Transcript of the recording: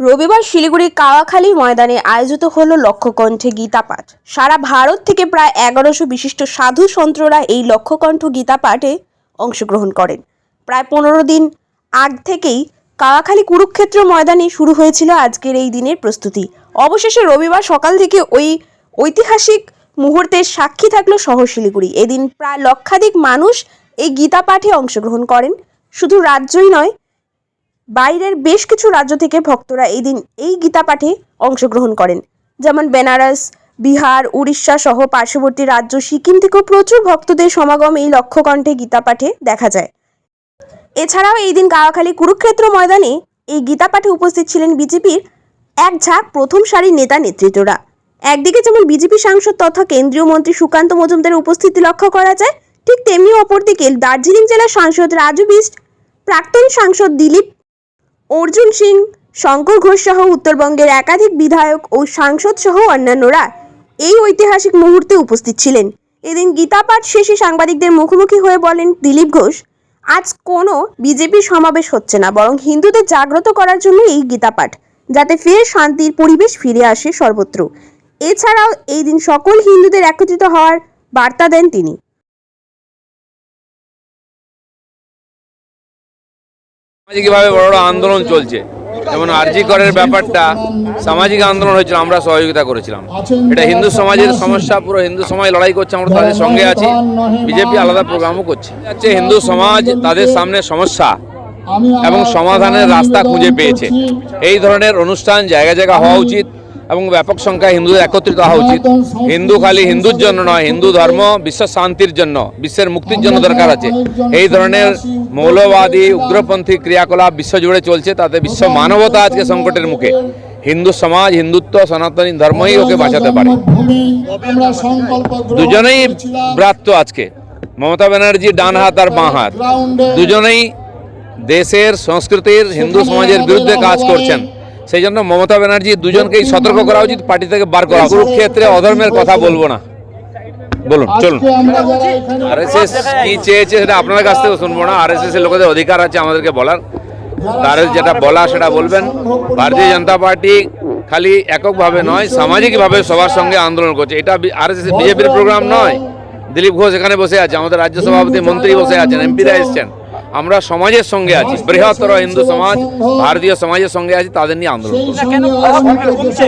রবিবার শিলিগুড়ির কাওয়াখালী ময়দানে আয়োজিত হলো লক্ষ্যকণ্ঠে গীতাপাঠ। সারা ভারত থেকে প্রায় এগারোশো বিশিষ্ট সাধু সন্ত্ররা এই লক্ষ্যকণ্ঠ গীতা পাঠে অংশগ্রহণ করেন। প্রায় পনেরো দিন আগ থেকেই কাওয়াখালী কুরুক্ষেত্র ময়দানে শুরু হয়েছিল আজকের এই দিনের প্রস্তুতি। অবশেষে রবিবার সকাল থেকে ওই ঐতিহাসিক মুহূর্তের সাক্ষী থাকল শহর শিলিগুড়ি। এদিন প্রায় লক্ষাধিক মানুষ এই গীতা পাঠে অংশগ্রহণ করেন। শুধু রাজ্যই নয় বাইরের বেশ কিছু রাজ্য থেকে ভক্তরা এই দিন এই গীতা পাঠে অংশগ্রহণ করেন। যেমন বেনারস, বিহার, উড়িষ্যা সহ পার্শ্ববর্তী রাজ্য সিকিম থেকেও প্রচুর ভক্তদের সমাগম এই লক্ষ্যকণ্ঠে গীতা পাঠে দেখা যায়। এছাড়াও এই দিন কাওয়াখালী কুরুক্ষেত্র ময়দানে এই গীতা পাঠে উপস্থিত ছিলেন বিজেপির এক ঝাঁক প্রথম সারির নেতা নেতৃত্বরা। একদিকে যেমন বিজেপি সাংসদ তথা কেন্দ্রীয় মন্ত্রী সুকান্ত মজুমদারের উপস্থিতি লক্ষ্য করা যায়, ঠিক তেমনি অপরদিকে দার্জিলিং জেলার সাংসদ রাজু বিস্ট, প্রাক্তন সাংসদ দিলীপ অর্জুন সিং, শঙ্কর ঘোষ সহ উত্তরবঙ্গের একাধিক বিধায়ক ও সাংসদ সহ অন্যান্যরা এই ঐতিহাসিক মুহূর্তে উপস্থিত ছিলেন। এদিন গীতা পাঠ শেষে সাংবাদিকদের মুখোমুখি হয়ে বলেন, দিলীপ ঘোষ, আজ কোনো বিজেপি সমাবেশ হচ্ছে না, বরং হিন্দুদের জাগ্রত করার জন্য এই গীতা পাঠ যাতে ফের শান্তির পরিবেশ ফিরে আসে সর্বত্র। এছাড়াও এই দিন সকল হিন্দুদের একত্রিত হওয়ার বার্তা দেন তিনি। সামাজিকভাবে বড় বড় আন্দোলন চলছে। যেমন আরজি করের ব্যাপারটা সামাজিক আন্দোলন হয়েছিল, আমরা সহযোগিতা করেছিলাম। এটা হিন্দু সমাজের সমস্যা, পুরো হিন্দু সমাজ লড়াই করছে, আমরা তাদের সঙ্গে আছি, বিজেপি আলাদা প্রোগ্রামও করছে। হচ্ছে হিন্দু সমাজ তাদের সামনে সমস্যা এবং সমাধানের রাস্তা খুঁজে পেয়েছে। এই ধরনের অনুষ্ঠান জায়গা জায়গা হওয়া উচিত। এবং ব্যাপক সংখ্যায় হিন্দুদের একত্রিত হওয়া উচিত। হিন্দু খালি হিন্দুর জন্য নয়, হিন্দু ধর্ম বিশ্ব শান্তির জন্য, বিশ্বের মুক্তির জন্য দরকার আছে। এই ধরনের মৌলবাদী, উগ্রপন্থী ক্রিয়াকলাপ বিশ্বজুড়ে চলছে, তাতে বিশ্ব মানবতা আজকে সংকটের মুখে। হিন্দু সমাজ, হিন্দুত্ব, সনাতনী ধর্মই ওকে বাঁচাতে পারে। দুজনেই ব্রাত্য আজকে। মমতা ব্যানার্জি ডান হাত আর বাঁ হাত। দুজনেই দেশের, সংস্কৃতির, হিন্দু সমাজের বিরুদ্ধে কাজ করছেন। সেই জন্য মমতা ব্যানার্জি দুজনকেই সতর্ক করা উচিত পার্টি থেকে বার করা। কুরুক্ষেত্রে অধর্মের কথা বলব না। বলুন চলুন। আরএসএস কি চেয়েছে সেটা আপনার কাছ থেকে শুনব না। আরএসএস এর লোকেদের অধিকার আছে আমাদেরকে বলার। তার যেটা বলা সেটা বলবেন। ভারতীয় জনতা পার্টি খালি এককভাবে নয় সামাজিকভাবে সবার সঙ্গে আন্দোলন করছে। এটা আর এস এস বিজেপির প্রোগ্রাম নয়। দিলীপ ঘোষ এখানে বসে আছে আমাদের রাজ্য সভাপতি মন্ত্রী বসে আছেন এমপিরা এসছেন। আমরা সমাজের সঙ্গে আছি। বৃহত্তর হিন্দু সমাজ ভারতীয় সমাজের সঙ্গে আছি তাদের নিয়ে আন্দোলন করছি।